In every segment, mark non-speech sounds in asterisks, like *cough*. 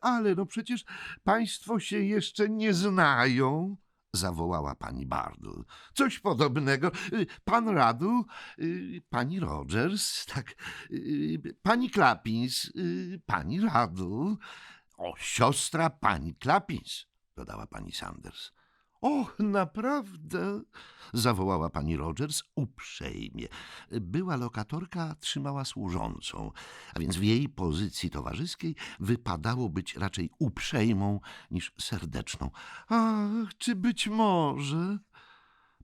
ale no przecież państwo się jeszcze nie znają, zawołała pani Bardle. Coś podobnego. Y, Pan Radl, y, pani Rogers, tak, y, pani Clappins, y, pani Radl. O, siostra pani Clappins, dodała pani Sanders. Och, naprawdę? zawołała pani Rogers uprzejmie. Była lokatorka trzymała służącą, a więc w jej pozycji towarzyskiej wypadało być raczej uprzejmą niż serdeczną. Ach, czy być może?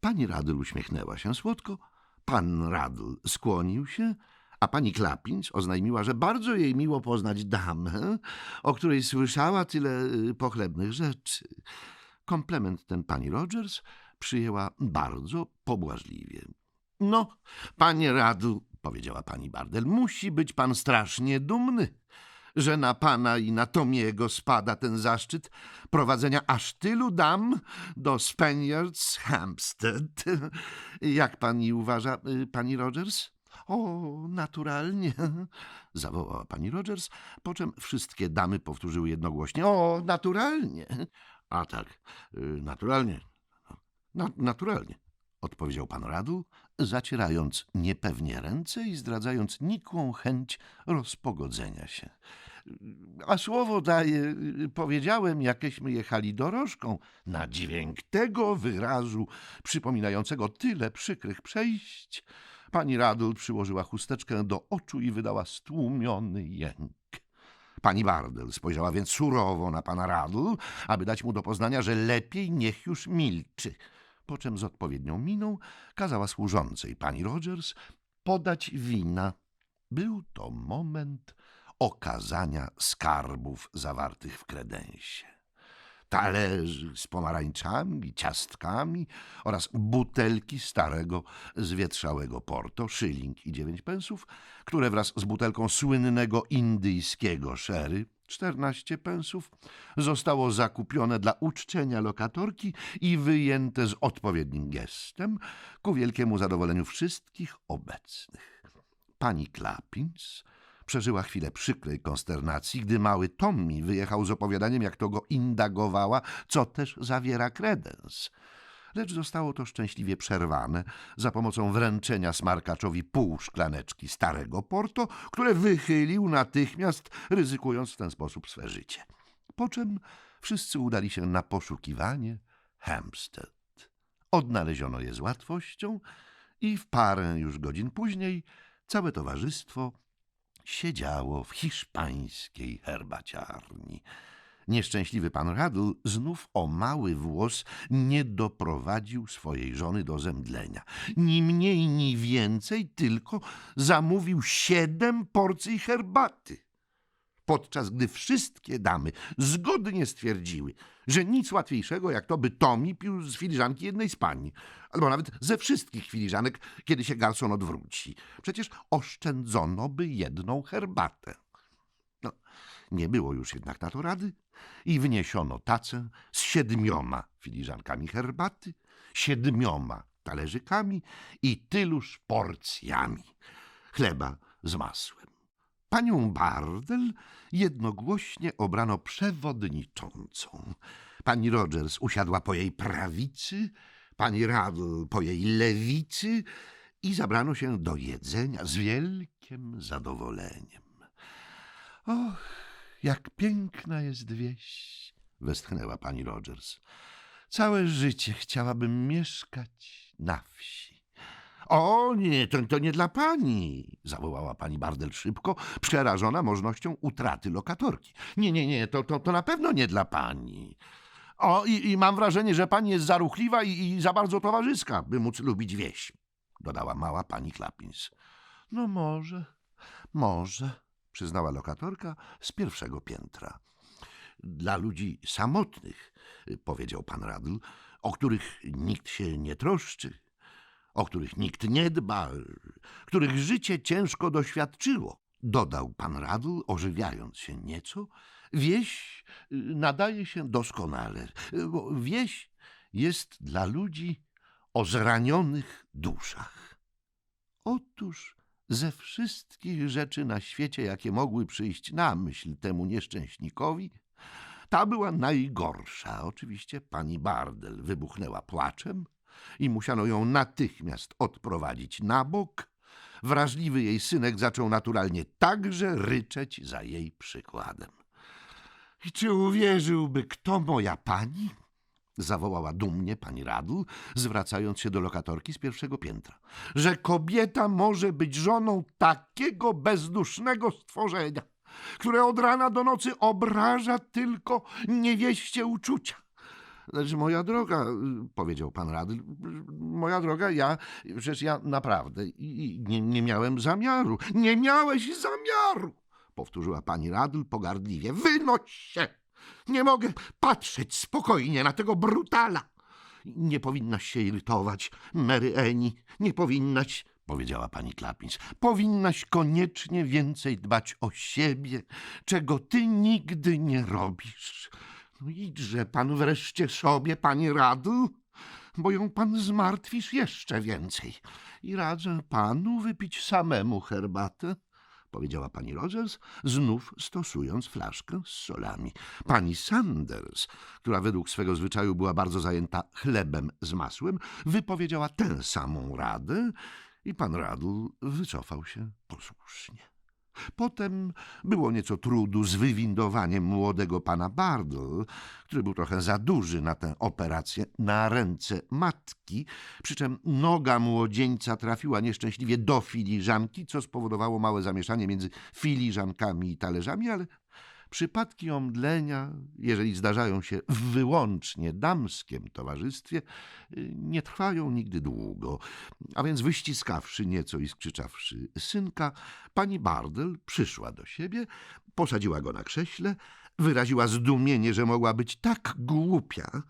Pani Radl uśmiechnęła się słodko, pan Radl skłonił się, a pani Klapins oznajmiła, że bardzo jej miło poznać damę, o której słyszała tyle y, pochlebnych rzeczy. Komplement ten pani Rogers przyjęła bardzo pobłażliwie. No, panie Radl, powiedziała pani Bardel, musi być pan strasznie dumny, że na pana i na Tomiego spada ten zaszczyt prowadzenia aż tylu dam do Spaniards Hampstead. *laughs* Jak pani uważa, y, pani Rogers? O, naturalnie, *laughs* zawołała pani Rogers, po czym wszystkie damy powtórzyły jednogłośnie. O, naturalnie. A tak, y, naturalnie. Na, naturalnie, odpowiedział pan Radl, zacierając niepewnie ręce i zdradzając nikłą chęć rozpogodzenia się. A słowo daję, powiedziałem, jakeśmy jechali dorożką, na dźwięk tego wyrazu, przypominającego tyle przykrych przejść. Pani Radl przyłożyła chusteczkę do oczu i wydała stłumiony jęk. Pani Bardel spojrzała więc surowo na pana Radl, aby dać mu do poznania, że lepiej niech już milczy. Po czym z odpowiednią miną kazała służącej pani Rogers podać wina. Był to moment okazania skarbów zawartych w kredensie. Talerzy z pomarańczami, ciastkami oraz butelki starego, zwietrzałego porto, szyling i dziewięć pensów, które wraz z butelką słynnego indyjskiego sherry, czternaście pensów, zostało zakupione dla uczczenia lokatorki i wyjęte z odpowiednim gestem ku wielkiemu zadowoleniu wszystkich obecnych. Pani Clappins przeżyła chwilę przykrej konsternacji, gdy mały Tommy wyjechał z opowiadaniem, jak to go indagowała, co też zawiera kredens. Lecz zostało to szczęśliwie przerwane za pomocą wręczenia smarkaczowi pół szklaneczki starego porto, które wychylił natychmiast, ryzykując w ten sposób swe życie. Po czym wszyscy udali się na poszukiwanie Hampstead. Odnaleziono je z łatwością i w parę już godzin później całe towarzystwo siedziało w hiszpańskiej herbaciarni. Nieszczęśliwy pan Radl znów o mały włos nie doprowadził swojej żony do zemdlenia. Ni mniej, ni więcej, tylko zamówił siedem porcji herbaty. Podczas gdy wszystkie damy zgodnie stwierdziły, że nic łatwiejszego jak to, by Tomi pił z filiżanki jednej z pań, albo nawet ze wszystkich filiżanek, kiedy się garson odwróci. Przecież oszczędzono by jedną herbatę. No, nie było już jednak na to rady i wniesiono tacę z siedmioma filiżankami herbaty, siedmioma talerzykami i tyluż porcjami chleba z masłem. Panią Bardel jednogłośnie obrano przewodniczącą. Pani Rogers usiadła po jej prawicy, pani Radl po jej lewicy i zabrano się do jedzenia z wielkim zadowoleniem. Och, jak piękna jest wieś, westchnęła pani Rogers. Całe życie chciałabym mieszkać na wsi. O nie, to, to nie dla pani, zawołała pani Bardel szybko, przerażona możliwością utraty lokatorki. Nie, nie, nie, to, to, to na pewno nie dla pani. O, i, i mam wrażenie, że pani jest zaruchliwa i, i za bardzo towarzyska, by móc lubić wieś, dodała mała pani Klapins. No może, może, przyznała lokatorka z pierwszego piętra. Dla ludzi samotnych, powiedział pan Radl, o których nikt się nie troszczy, o których nikt nie dba, których życie ciężko doświadczyło, dodał pan Radl, ożywiając się nieco, wieś y, nadaje się doskonale, bo wieś jest dla ludzi o zranionych duszach. Otóż ze wszystkich rzeczy na świecie, jakie mogły przyjść na myśl temu nieszczęśnikowi, Ta była najgorsza. Oczywiście pani Bardel wybuchnęła płaczem i musiano ją natychmiast odprowadzić na bok. Wrażliwy jej synek zaczął naturalnie także ryczeć za jej przykładem. I czy uwierzyłby kto moja pani? Zawołała dumnie pani Radl, zwracając się do lokatorki z pierwszego piętra. Że kobieta może być żoną takiego bezdusznego stworzenia, które od rana do nocy obraża tylko niewieście uczucia. Lecz moja droga, powiedział pan Radl, moja droga, ja, przecież ja naprawdę i- nie, nie miałem zamiaru. Nie miałeś zamiaru, powtórzyła pani Radl pogardliwie. Wynoś się! Nie mogę patrzeć spokojnie na tego brutala. Nie powinnaś się irytować, Mary Eni, nie powinnaś, powiedziała pani Klapins. Powinnaś koniecznie więcej dbać o siebie, czego ty nigdy nie robisz. No idźże pan wreszcie sobie, pani Radl, bo ją pan zmartwisz jeszcze więcej. I radzę panu wypić samemu herbatę powiedziała pani Rogers, znów stosując flaszkę z solami. Pani Sanders, która według swego zwyczaju była bardzo zajęta chlebem z masłem, wypowiedziała tę samą radę i pan Radl wycofał się posłusznie. Potem było nieco trudu z wywindowaniem młodego pana Bardl, który był trochę za duży na tę operację, na ręce matki, przy czym noga młodzieńca trafiła nieszczęśliwie do filiżanki, co spowodowało małe zamieszanie między filiżankami i talerzami, ale przypadki omdlenia, jeżeli zdarzają się w wyłącznie damskim towarzystwie, nie trwają nigdy długo. A więc wyściskawszy nieco i skrzyczawszy synka, pani Bardel przyszła do siebie, posadziła go na krześle, wyraziła zdumienie, że mogła być tak głupia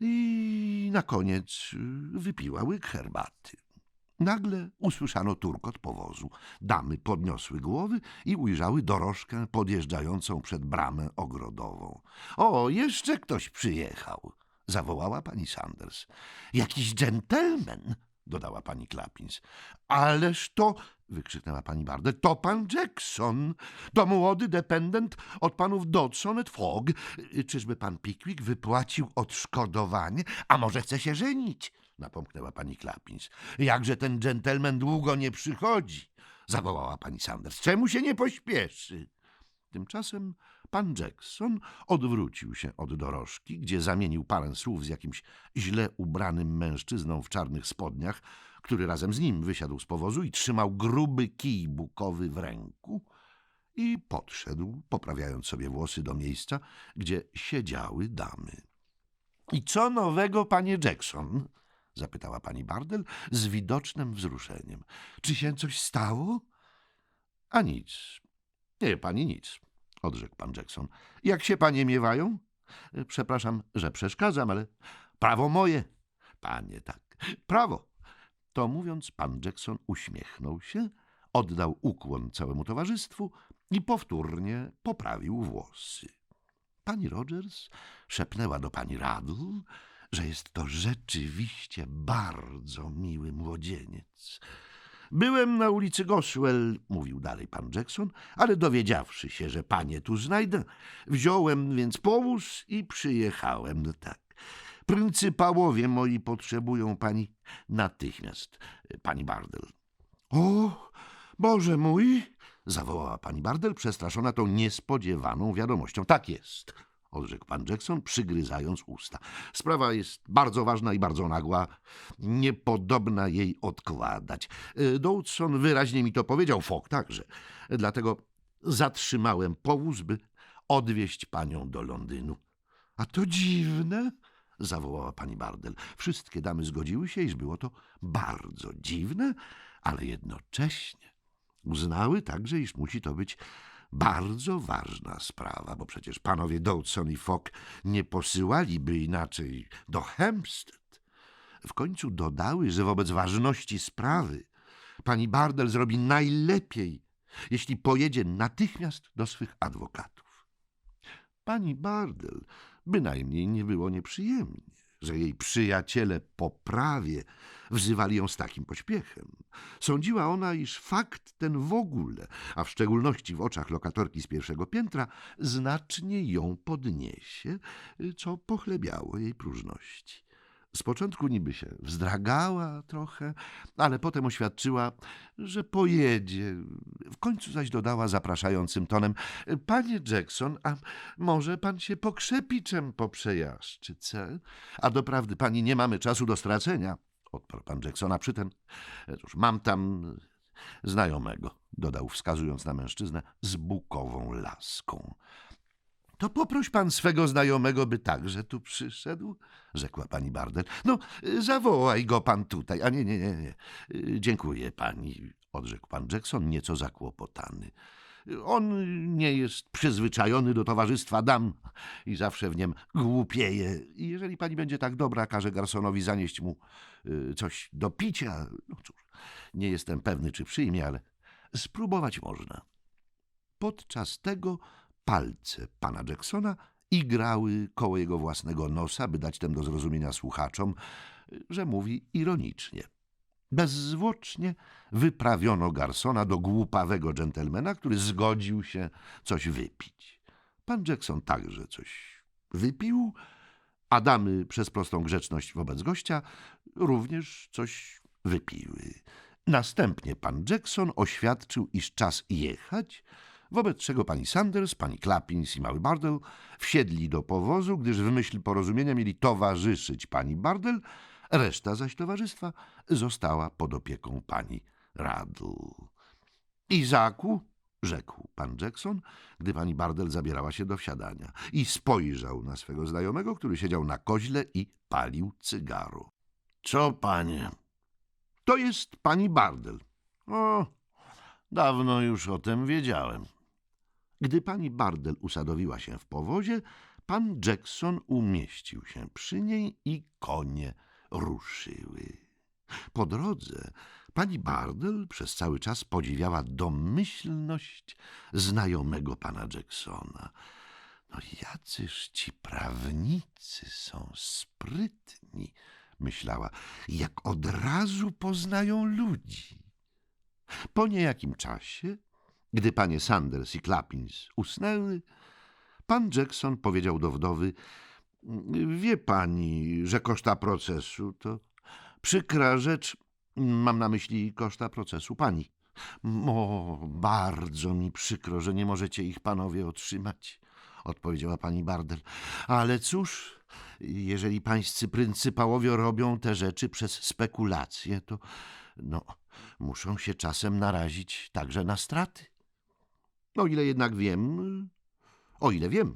i na koniec wypiła łyk herbaty. Nagle usłyszano turkot powozu. Damy podniosły głowy i ujrzały dorożkę podjeżdżającą przed bramę ogrodową. O, jeszcze ktoś przyjechał, zawołała pani Sanders. Jakiś dżentelmen, dodała pani Klapins. Ależ to, wykrzyknęła pani Bardel, to pan Jackson, to młody dependent od panów Dodson et Fogg. Czyżby pan Pickwick wypłacił odszkodowanie, a może chce się żenić? Napomknęła pani Klapins. Jakże ten dżentelmen długo nie przychodzi, zawołała pani Sanders. Czemu się nie pośpieszy? Tymczasem pan Jackson odwrócił się od dorożki, gdzie zamienił parę słów z jakimś źle ubranym mężczyzną w czarnych spodniach, który razem z nim wysiadł z powozu i trzymał gruby kij bukowy w ręku i podszedł, poprawiając sobie włosy do miejsca, gdzie siedziały damy. I co nowego, panie Jackson? Zapytała pani Bardel z widocznym wzruszeniem. Czy się coś stało? A nic. Nie, pani nic, odrzekł pan Jackson. Jak się panie miewają? Przepraszam, że przeszkadzam, ale prawo moje. Panie, tak, prawo. To mówiąc, pan Jackson uśmiechnął się, oddał ukłon całemu towarzystwu i powtórnie poprawił włosy. Pani Rogers szepnęła do pani Radl, że jest to rzeczywiście bardzo miły młodzieniec. Byłem na ulicy Goswell, mówił dalej pan Jackson, ale dowiedziawszy się, że panie tu znajdę, wziąłem więc powóz i przyjechałem. Tak. Pryncypałowie moi potrzebują pani natychmiast, pani Bardel. O, Boże mój! zawołała pani Bardel, przestraszona tą niespodziewaną wiadomością. Tak jest, odrzekł pan Jackson, przygryzając usta. Sprawa jest bardzo ważna i bardzo nagła. Niepodobna jej odkładać. Y, Dodson wyraźnie mi to powiedział, Fogg także. Dlatego zatrzymałem powóz, by odwieźć panią do Londynu. A to dziwne, zawołała pani Bardel. Wszystkie damy zgodziły się, iż było to bardzo dziwne, ale jednocześnie uznały także, iż musi to być bardzo ważna sprawa, bo przecież panowie Dodson i Fogg nie posyłaliby inaczej do Hampstead. W końcu dodały, że wobec ważności sprawy pani Bardel zrobi najlepiej, jeśli pojedzie natychmiast do swych adwokatów. Pani Bardel bynajmniej nie było nieprzyjemnie. Że jej przyjaciele po prawie wzywali ją z takim pośpiechem. Sądziła ona, iż fakt ten w ogóle, a w szczególności w oczach lokatorki z pierwszego piętra, znacznie ją podniesie, co pochlebiało jej próżności. Z początku niby się wzdragała trochę, ale potem oświadczyła, że pojedzie. W końcu zaś dodała zapraszającym tonem: Panie Jackson, a może pan się pokrzepiczem po przejażdżce? A doprawdy, pani, nie mamy czasu do stracenia, odparł pan Jackson, a przytem, cóż, mam tam znajomego, dodał wskazując na mężczyznę z bukową laską. To poproś pan swego znajomego, by także tu przyszedł, rzekła pani Bardel. No, zawołaj go pan tutaj. A nie, nie, nie, nie. Dziękuję pani, odrzekł pan Jackson, nieco zakłopotany. On nie jest przyzwyczajony do towarzystwa dam i zawsze w niem głupieje. I jeżeli pani będzie tak dobra, każe garsonowi zanieść mu y, coś do picia. No cóż, nie jestem pewny, czy przyjmie, ale spróbować można. Podczas tego palce pana Jacksona igrały koło jego własnego nosa, by dać tem do zrozumienia słuchaczom, że mówi ironicznie. Bezzwłocznie wyprawiono Garsona do głupawego dżentelmena, który zgodził się coś wypić. Pan Jackson także coś wypił, a damy przez prostą grzeczność wobec gościa również coś wypiły. Następnie pan Jackson oświadczył, iż czas jechać, wobec czego pani Sanders, pani Clappins i mały Bardell wsiedli do powozu, gdyż w myśl porozumienia mieli towarzyszyć pani Bardell, reszta zaś towarzystwa została pod opieką pani Radl. Izaku, rzekł pan Jackson, gdy pani Bardell zabierała się do wsiadania i spojrzał na swego znajomego, który siedział na koźle i palił cygaro. Co, panie? To jest pani Bardell. O, dawno już o tym wiedziałem. Gdy pani Bardell usadowiła się w powozie, pan Jackson umieścił się przy niej i konie ruszyły. Po drodze pani Bardell przez cały czas podziwiała domyślność znajomego pana Jacksona. No jacyż ci prawnicy są sprytni, myślała, jak od razu poznają ludzi. Po niejakim czasie, gdy panie Sanders i Clappins usnęły, pan Jackson powiedział do wdowy – Wie pani, że koszta procesu to przykra rzecz. Mam na myśli koszta procesu pani. O, bardzo mi przykro, że nie możecie ich panowie otrzymać, odpowiedziała pani Bardel. Ale cóż, jeżeli pańscy pryncypałowie robią te rzeczy przez spekulacje, to no, muszą się czasem narazić także na straty. O ile jednak wiem, o ile wiem,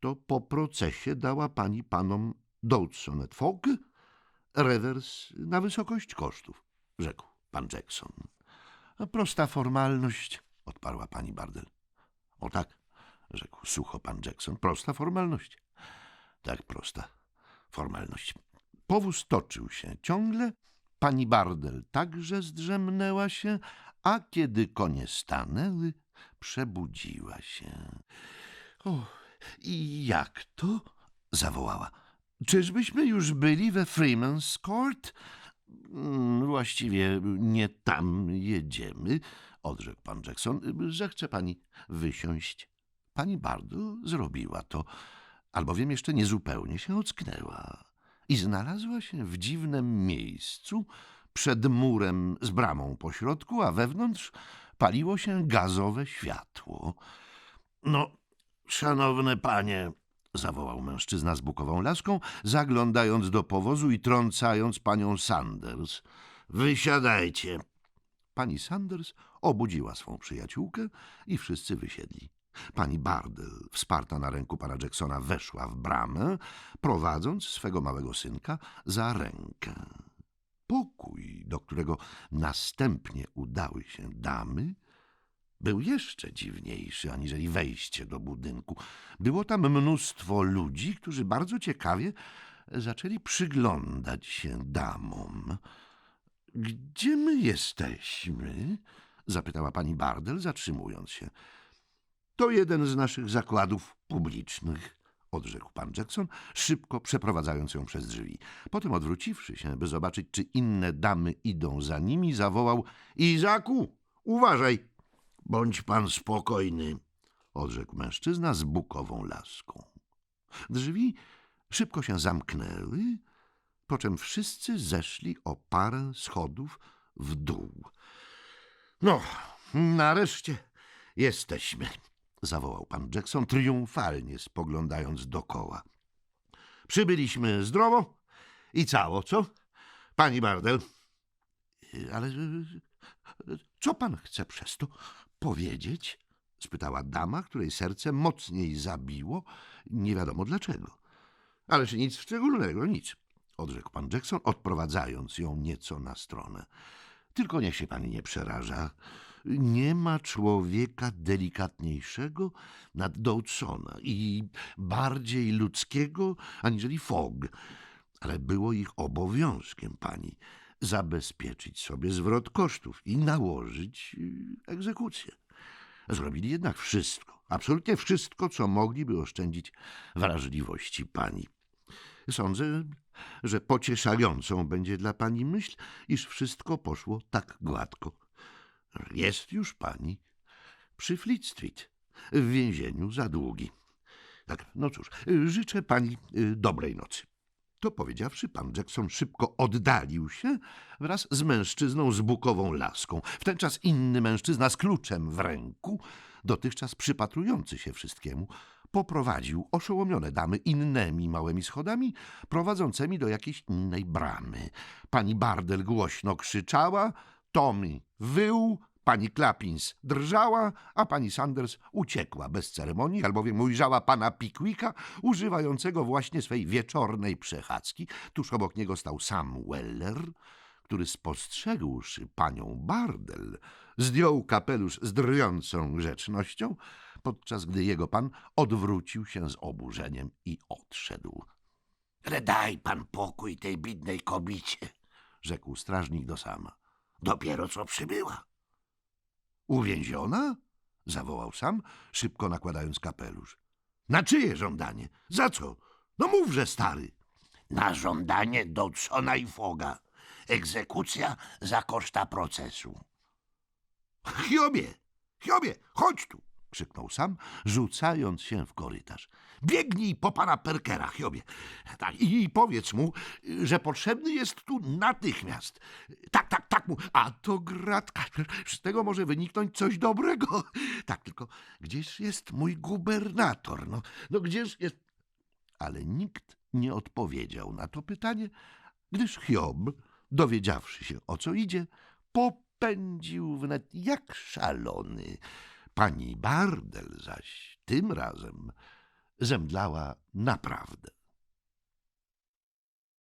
to po procesie dała pani panom Dodson Fogg rewers na wysokość kosztów, rzekł pan Jackson. Prosta formalność, odparła pani Bardel. O tak, rzekł sucho pan Jackson, prosta formalność. Tak, prosta formalność. Powóz toczył się ciągle, pani Bardel także zdrzemnęła się, a kiedy konie stanęły, przebudziła się. Och, i jak to? zawołała. Czyżbyśmy już byli we Freeman's Court? Mm, właściwie nie tam jedziemy, odrzekł pan Jackson, że chce pani wysiąść. Pani Bardu zrobiła to, albowiem jeszcze niezupełnie się ocknęła i znalazła się w dziwnym miejscu przed murem z bramą pośrodku, a wewnątrz paliło się gazowe światło. No, Szanowne panie, zawołał mężczyzna z bukową laską, zaglądając do powozu i trącając panią Sanders. Wysiadajcie. Pani Sanders obudziła swą przyjaciółkę i wszyscy wysiedli. Pani Bardel, wsparta na ręku pana Jacksona, weszła w bramę, prowadząc swego małego synka za rękę. Pokój, do którego następnie udały się damy, był jeszcze dziwniejszy aniżeli wejście do budynku. Było tam mnóstwo ludzi, którzy bardzo ciekawie zaczęli przyglądać się damom. Gdzie my jesteśmy? zapytała pani Bardel, zatrzymując się. To jeden z naszych zakładów publicznych, odrzekł pan Jackson, szybko przeprowadzając ją przez drzwi. Potem odwróciwszy się, by zobaczyć, czy inne damy idą za nimi, zawołał Izaku, uważaj! Bądź pan spokojny. odrzekł mężczyzna z bukową laską. Drzwi szybko się zamknęły, po czym wszyscy zeszli o parę schodów w dół. No, nareszcie jesteśmy, zawołał pan Jackson, triumfalnie spoglądając dokoła. Przybyliśmy zdrowo i cało, co? Pani Bardel. Ale e, co pan chce przez to powiedzieć? spytała dama, której serce mocniej zabiło, nie wiadomo dlaczego. Ależ nic szczególnego, nic, odrzekł pan Jackson, odprowadzając ją nieco na stronę. Tylko niech się pani nie przeraża. Nie ma człowieka delikatniejszego nad Doddsona i bardziej ludzkiego aniżeli Fogg, ale było ich obowiązkiem pani zabezpieczyć sobie zwrot kosztów i nałożyć y, egzekucję. Zrobili jednak wszystko, absolutnie wszystko, co mogliby oszczędzić wrażliwości pani. Sądzę, że pocieszającą będzie dla pani myśl, iż wszystko poszło tak gładko. Jest już pani przy Fleet Street, w więzieniu za długi. Tak, no cóż, życzę pani y, dobrej nocy. To powiedziawszy, pan Jackson szybko oddalił się wraz z mężczyzną z bukową laską. W ten czas inny mężczyzna z kluczem w ręku, dotychczas przypatrujący się wszystkiemu, poprowadził oszołomione damy innymi małymi schodami, prowadzącymi do jakiejś innej bramy. Pani Bardel głośno krzyczała, Tommy wył, pani Clapins drżała, a pani Sanders uciekła bez ceremonii, albowiem ujrzała pana Pickwicka, używającego właśnie swej wieczornej przechadzki. Tuż obok niego stał sam Weller, który spostrzegłszy panią Bardel, zdjął kapelusz z drwiącą grzecznością, podczas gdy jego pan odwrócił się z oburzeniem i odszedł. Daj pan pokój tej bidnej kobicie. Rzekł strażnik do sama. Dopiero co przybyła. Uwięziona? zawołał sam, szybko nakładając kapelusz. Na czyje żądanie? Za co? No mówże, stary. Na żądanie Dodsona i Foga. Egzekucja za koszta procesu. Hiobie! Hiobie, chodź tu! Krzyknął sam, rzucając się w korytarz. Biegnij po pana Perkera, Hiobie. Tak, i powiedz mu, że potrzebny jest tu natychmiast. Tak, tak, tak mu. A to gratka. Z tego może wyniknąć coś dobrego. Tak, tylko gdzież jest mój gubernator? No, no gdzież jest... Ale nikt nie odpowiedział na to pytanie, gdyż Hiob, dowiedziawszy się o co idzie, popędził wnet jak szalony. Pani Bardel zaś tym razem zemdlała naprawdę.